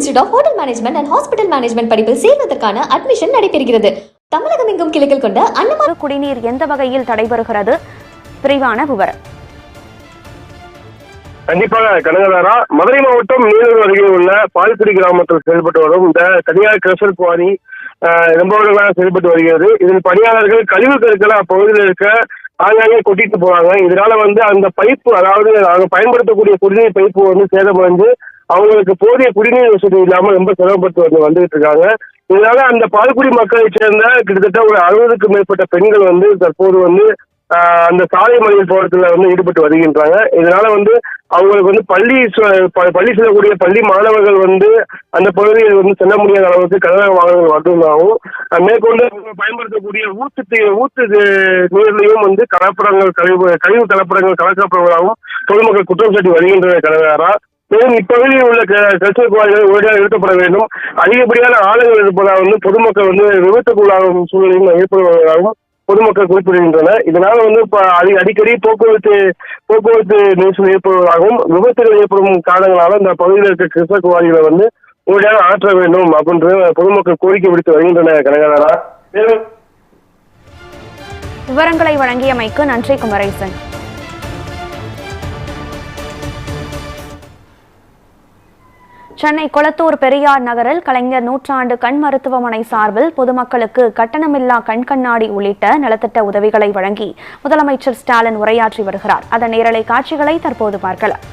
Institute of hotel management and hospital management படிப்பில் சேர்வதற்கான admission நடைபெறுகிறது. தமிழகம் எங்கும் கிளைகள் கொண்ட அன்னமா குடிநீர் எந்த வகையில் தடைபெறுகிறது? விரிவான விவரம். கண்டிப்பாக கனகதாரா மதுரை மாவட்டம் நீலூர் அருகே உள்ள பால்குடி கிராமத்தில் செயல்பட்டு வரும் இந்த தனியார் கிரஷர் குவாரி வருடங்களாக செயல்பட்டு வருகிறது. இதில் பணியாளர்கள் கழிவு கருக்களை அப்பகுதியில் இருக்க ஆங்காங்கே கொட்டிட்டு போறாங்க. இதனால வந்து அந்த பைப்பு அதாவது அவங்க பயன்படுத்தக்கூடிய குடிநீர் பைப்பு வந்து சேதமடைந்து அவங்களுக்கு போதிய குடிநீர் வசதி இல்லாமல் ரொம்ப சிரமப்பட்டு வந்து வந்துட்டு இருக்காங்க. இதனால அந்த பால்குடி மக்களைச் சேர்ந்த கிட்டத்தட்ட ஒரு அறுபதுக்கு மேற்பட்ட பெண்கள் வந்து தற்போது வந்து அந்த சாலை மலையில் போராட்டத்தில் வந்து ஈடுபட்டு வருகின்றாங்க. இதனால வந்து அவங்களுக்கு வந்து பள்ளி ப- பள்ளி செல்லக்கூடிய பள்ளி மாணவர்கள் வந்து அந்த பகுதியில் வந்து செல்ல முடியாத அளவுக்கு கனரக வாகனங்கள் வருவதாகவும் மேற்கொண்டு பயன்படுத்தக்கூடிய ஊத்து ஊத்து நீர்லையும் வந்து கலப்படங்கள் கழிவு கழிவு கலப்படங்கள் கலக்கப்படுவதாகவும் பொதுமக்கள் குற்றம் சாட்டி வருகின்றனர் கனகாரா மேலும் இப்பகுதியில் உள்ள கல்ச்சர் குவாரிகள் உடனடியாக நிறுத்தப்பட வேண்டும். அதிகப்படியான ஆளுங்கள் இருப்பதால் வந்து பொதுமக்கள் வந்து விபத்துக்குள்ளாகும் சூழ்நிலையும் ஏற்படுவதாகவும் பொதுமக்கள் குறிப்பிடுகின்றனர். இதனால வந்து அடி அடிக்கடி போக்குவரத்து போக்குவரத்து நெரிசல் ஏற்படுவதாகவும் விபத்துகள் ஏற்படும் காரணங்களால இந்த பகுதியில் இருக்க கிருஷ்ண குவாரிகளை வந்து உடனடியாக ஆற்ற வேண்டும் அப்படின்ற பொதுமக்கள் கோரிக்கை விடுத்து வருகின்றனர் கனகதாரா மேலும் விவரங்களை வழங்கியமைக்கு நன்றி குமரேசன். சென்னை கொளத்தூர் பெரியார் நகரில் கலைஞர் நூற்றாண்டு கண் மருத்துவமனை சார்பில் பொதுமக்களுக்கு கட்டணமில்லா கண் கண்ணாடி உள்ளிட்ட நலத்திட்ட உதவிகளை வழங்கி முதலமைச்சர் ஸ்டாலின் உரையாற்றி வருகிறார். அதன் நேரலை காட்சிகளை தற்போது பார்க்கலாம்.